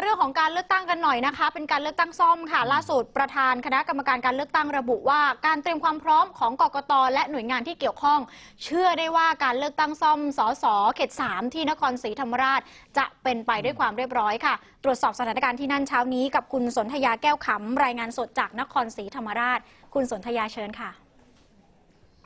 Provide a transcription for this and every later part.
เรื่องของการเลือกตั้งกันหน่อยนะคะ เป็นการเลือกตั้งซ่อมค่ะ ล่าสุดประธานคณะกรรมการการเลือกตั้งระบุว่า การเตรียมความพร้อมของกกตและหน่วยงานที่เกี่ยวข้อง เชื่อได้ว่าการเลือกตั้งซ่อมสสเขต 3 ที่นครศรีธรรมราช จะเป็นไปด้วยความเรียบร้อยค่ะ ตรวจสอบสถานการณ์ที่นั่นเช้านี้กับคุณสนธยาแก้วขำรายงานสดจากนครศรีธรรมราช คุณสนธยาเชิญค่ะ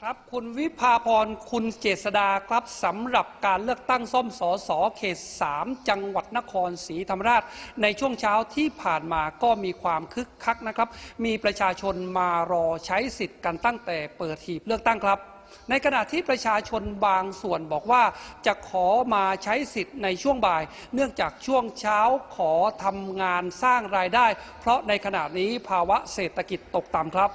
ครับคุณวิภาพรคุณเจษดาครับสำหรับการเลือกตั้งซ่อมสอสอเขต 3 จังหวัดนครศรีธรรมราช ในช่วงเช้าที่ผ่านมาก็มีความคึกคักนะครับ มีประชาชนมารอใช้สิทธิ์กันตั้งแต่เปิดหีบเลือกตั้งครับในขณะที่ประชาชนบางส่วนบอกว่าจะขอมาใช้สิทธิ์ในช่วงบ่าย เนื่องจากช่วงเช้าขอทำงานสร้างรายได้ เพราะในขณะนี้ภาวะเศรษฐกิจตกต่ำครับ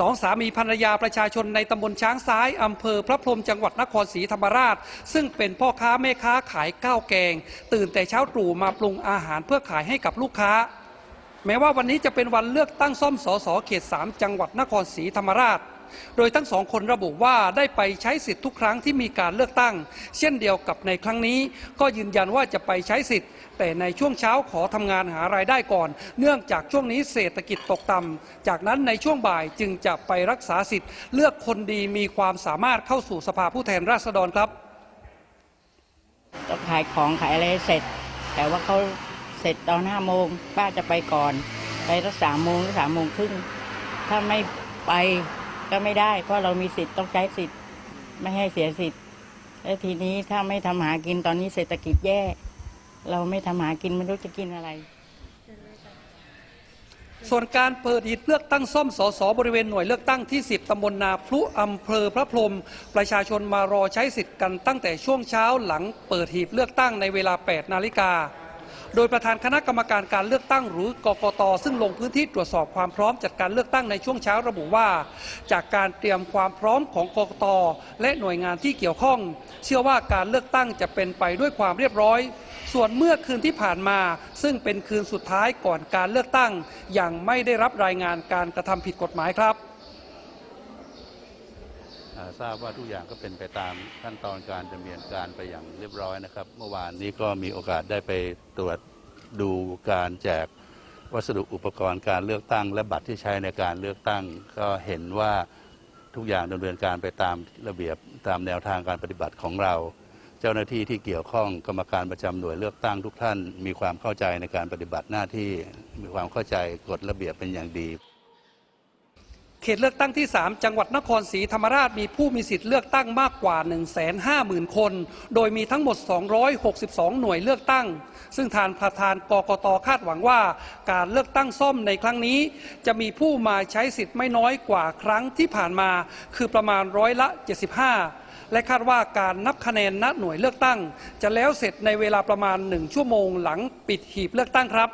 สองสามีภรรยาประชาชนในตำบลช้างซ้ายอำเภอพระพรหมจังหวัดนครศรีธรรมราช ซึ่งเป็นพ่อค้าแม่ค้าขายข้าวแกง ตื่นแต่เช้าตรู่มาปรุงอาหารเพื่อขายให้กับลูกค้า แม้ว่าวันนี้จะเป็นวันเลือกตั้งซ่อมสสเขต 3 จังหวัดนครศรีธรรมราช โดยทั้งสองคนระบุว่าได้ไปใช้สิทธิ์ทุกครั้งที่มีการเลือกตั้ง เช่นเดียวกับในครั้งนี้ ก็ยืนยันว่าจะไปใช้สิทธิ์ แต่ในช่วงเช้าขอทำงานหารายได้ก่อน เนื่องจากช่วงนี้เศรษฐกิจตกต่ำจากนั้นในช่วงบ่ายจึงจะไปรักษาสิทธิ์ เลือกคนดีมีความสามารถเข้าสู่สภาผู้แทนราษฎรครับขายของขายอะไรเสร็จ แต่ว่าเขาเสร็จตอนห้าโมงป้าจะไปก่อน ไปสักสามโมงหรือสามโมงครึ่งถ้าไม่ไป ก็ไม่ได้ เพราะเรามีสิทธิ์ต้องใช้สิทธิ์ ไม่ให้เสียสิทธิ์ และทีนี้ถ้าไม่ทำหากินตอนนี้เศรษฐกิจแย่ เราไม่ทำหากินไม่รู้จะกินอะไร ส่วนการเปิดหีบเลือกตั้งซ่อมสสบริเวณหน่วยเลือกตั้งที่ 10ตำบลนาพลุอำเภอพระพรมประชาชนมารอใช้สิทธิ์กันตั้งแต่ช่วงเช้าหลังเปิดหีบเลือกตั้งในเวลา 8 นาฬิกา โดยประธานคณะกรรมการการเลือกตั้งหรือกกตซึ่งลงพื้นที่ตรวจสอบความพร้อมจัดการเลือกตั้งในช่วงเช้าระบุว่า จากการเตรียมความพร้อมของกกตและหน่วยงานที่เกี่ยวข้อง เชื่อว่าการเลือกตั้งจะเป็นไปด้วยความเรียบร้อย ส่วนเมื่อคืนที่ผ่านมา ซึ่งเป็นคืนสุดท้ายก่อนการเลือกตั้งยังไม่ได้รับรายงานการกระทำผิดกฎหมายครับ ทราบว่าทุกอย่างก็เป็นไปตามขั้นตอนการดำเนินการไปอย่างเรียบร้อยนะครับ เมื่อวานนี้ก็มีโอกาสได้ไปตรวจดูการแจกวัสดุอุปกรณ์การเลือกตั้ง และบัตรที่ใช้ในการเลือกตั้ง ก็เห็นว่าทุกอย่างดำเนินการไปตามระเบียบตามแนวทางการปฏิบัติของเรา เจ้าหน้าที่ที่เกี่ยวข้องกรรมการประจำหน่วยเลือกตั้งทุกท่าน มีความเข้าใจในการปฏิบัติหน้าที่ มีความเข้าใจกฎระเบียบเป็นอย่างดี เขตเลือกตั้งที่ 3 จังหวัดนครศรีธรรมราชมีผู้มีสิทธิ์เลือกตั้งมากกว่า 150,000 คน โดยมีทั้งหมด 262 หน่วยเลือกตั้ง ซึ่งทานประธานกกตคาดหวังว่า การเลือกตั้งซ่อมในครั้งนี้ จะมีผู้มาใช้สิทธิ์ไม่น้อยกว่าครั้งที่ผ่านมา คือประมาณร้อยละ 75 และคาดว่าการนับคะแนนณหน่วยเลือกตั้ง จะแล้วเสร็จในเวลาประมาณ 1 ชั่วโมงหลังปิดหีบเลือกตั้งครับ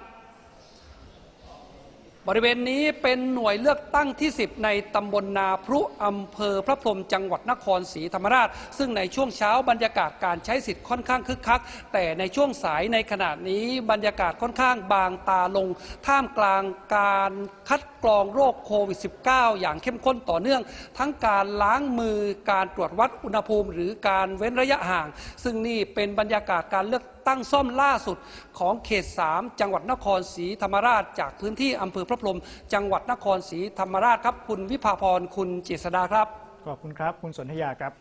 บริเวณนี้เป็นหน่วยเลือกตั้งที่ 10 ในตำบลนาพรุอำเภอพระพรหมจังหวัดนครศรีธรรมราช ซึ่งในช่วงเช้าบรรยากาศการใช้สิทธิ์ค่อนข้างคึกคัก แต่ในช่วงสายในขณะนี้บรรยากาศค่อนข้างบางตาลง ท่ามกลางการคัดกรองโรคโควิด -19 อย่างเข้มข้นต่อเนื่อง ทั้งการล้างมือการตรวจวัดอุณหภูมิ หรือการเว้นระยะห่าง ซึ่งนี่เป็นบรรยากาศการเลือก ตั้งซ่อมล่าสุดของเขต 3 จังหวัดนครศรีธรรมราช จากพื้นที่อำเภอพระพรหมจังหวัดนครศรีธรรมราชครับ คุณวิภาพรคุณเจษดาครับ ขอบคุณครับ คุณสนธยาครับ